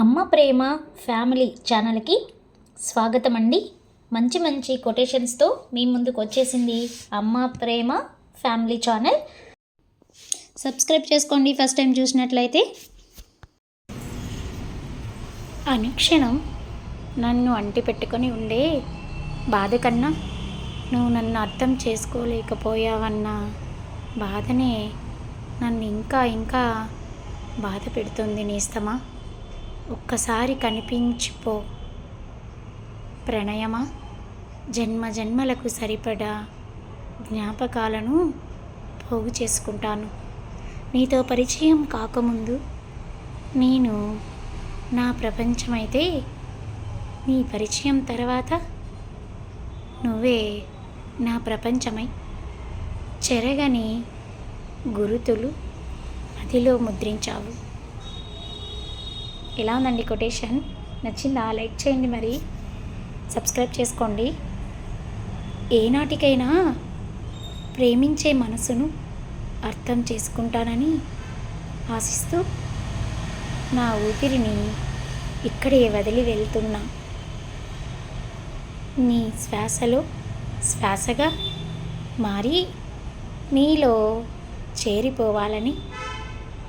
అమ్మ ప్రేమ ఫ్యామిలీ ఛానల్కి స్వాగతం అండి మంచి మంచి కొటేషన్స్తో మీ ముందుకు వచ్చేసింది Amma Prema family channel. Subscribe చేసుకోండి ఫస్ట్ టైం చూసినట్లయితే. అనుక్షణం నన్ను అంటి పెట్టుకొని ఉండే బాధ కన్నా నువ్వు నన్ను అర్థం చేసుకోలేకపోయావన్న బాధనే నన్ను ఇంకా ఇంకా బాధ పెడుతుంది నేస్తమా? ఒక్కసారి కనిపించిపో. ప్రణయమా? జన్మ జన్మలకు సరిపడా జ్ఞాపకాలను పోగు చేసుకుంటాను. నీతో పరిచయం కాకముందు నేను నా ప్రపంచమైతే నీ పరిచయం తర్వాత నువ్వే నా ప్రపంచమై. చెరగని గురుతులు అదిలో ముద్రించావు. ఎలా ఉందండి కొటేషన్? నచ్చిందా? లైక్ చేయండి మరి. సబ్స్క్రైబ్ చేసుకోండి. ఏనాటికైనా ప్రేమించే మనసును అర్థం చేసుకుంటానని ఆశిస్తూ నా ఊపిరిని ఇక్కడే వదిలి వెళ్తున్నా. నీ శ్వాసలో శ్వాసగా మారి నీలో చేరిపోవాలని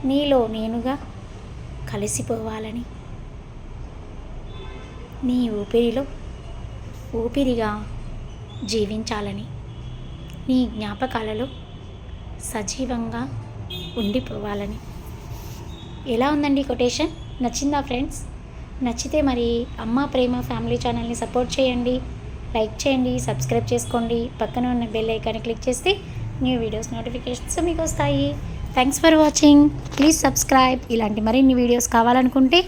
నీలో నేనుగా కలిసిపోవాలని. నీ ఊపిరిలో ఊపిరిగా జీవించాలని. నీ జ్ఞాపకాలలో సజీవంగా ఉండిపోవాలని. ఎలా ఉందండి కొటేషన్? నచ్చిందా ఫ్రెండ్స్? నచ్చితే మరి అమ్మ ప్రేమ ఫ్యామిలీ ఛానల్ని సపోర్ట్ చేయండి. లైక్ చేయండి సబ్స్క్రైబ్ చేసుకోండి. పక్కన ఉన్న బెల్ ఐకాన్ని క్లిక్ చేస్తే న్యూ వీడియోస్ నోటిఫికేషన్స్ మీకు వస్తాయి. Thanks for watching please subscribe ఇలాంటి మరిన్ని వీడియోస్ కావాలనుకుంటే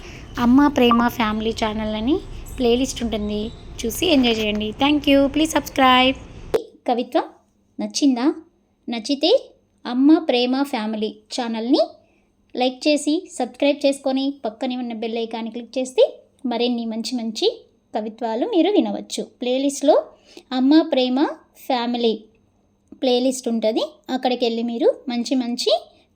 అమ్మ ప్రేమ ఫ్యామిలీ ఛానల్ అని ప్లేలిస్ట్ ఉంటుంది. చూసి ఎంజాయ్ చేయండి. థ్యాంక్ యూ ప్లీజ్ సబ్స్క్రైబ్ కవిత్వం నచ్చిందా? నచ్చితే అమ్మ ప్రేమ ఫ్యామిలీ ఛానల్ని లైక్ చేసి సబ్స్క్రైబ్ చేసుకొని పక్కనే ఉన్న బెల్ ఐకాన్ని క్లిక్ చేస్తే మరిన్ని మంచి మంచి కవిత్వాలు మీరు వినవచ్చు. ప్లేలిస్ట్లో అమ్మ ప్రేమ ఫ్యామిలీ ప్లేలిస్ట్ ఉంటుంది. అక్కడికి వెళ్ళి మీరు మంచి మంచి